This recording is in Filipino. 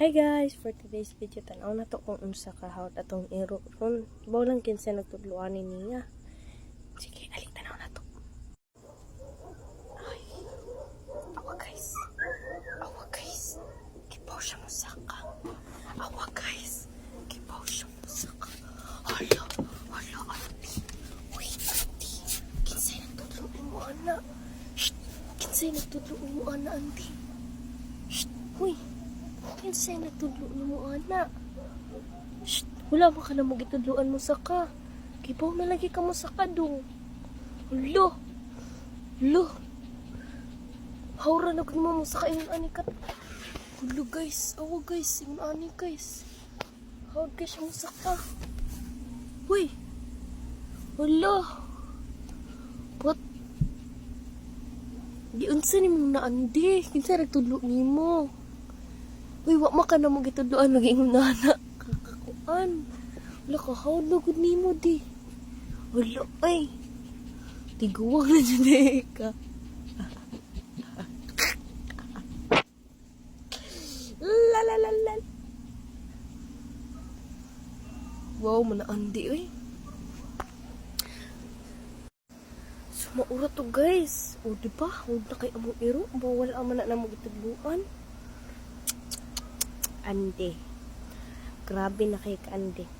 Hi guys! For today's video, tanaw na to kung unsa kahawat atong iro. Kung baw lang kinsa nagtudluan ni niya. Sige, ali tanaw na to. Ay. Awa guys. Awa guys. Kipaw siya mo saka. Awa guys. Kipaw siya mo saka. Hala. Hala, auntie. Uy, auntie. Kinsay nagtudluan mo, anak. Shh. Kinsay nagtudluan mo, anak, auntie. Shh. Uy. Kinsay nagtudlo mo, anak. Shh. Wala ba ka na mo gitudluan mo sa ka? Kipaw na lagi ka mo sa kadong. Hulo. Hulo. Hawra na kung mo sa kainin ani ka. Hulo guys. Awa guys. Ingon ani guys. Ka siya mo sa ka. Uy. Hulo. What? Di unsa ni mo na andi. Kinsa nagtudlo ni mo? Uy, wa man ka na mo gitudloan naging nana. Kakakuan. Wala ka hawd na gud nimo di. Wala ay. Tiguwang na dyan eh ka. la la la la. Wow, mana andi uy. Sumaura to guys. O di ba? Huwag na kay among iro. Bawal ang mana na mo gitudluan. Ande. Grabe na kay ka ande.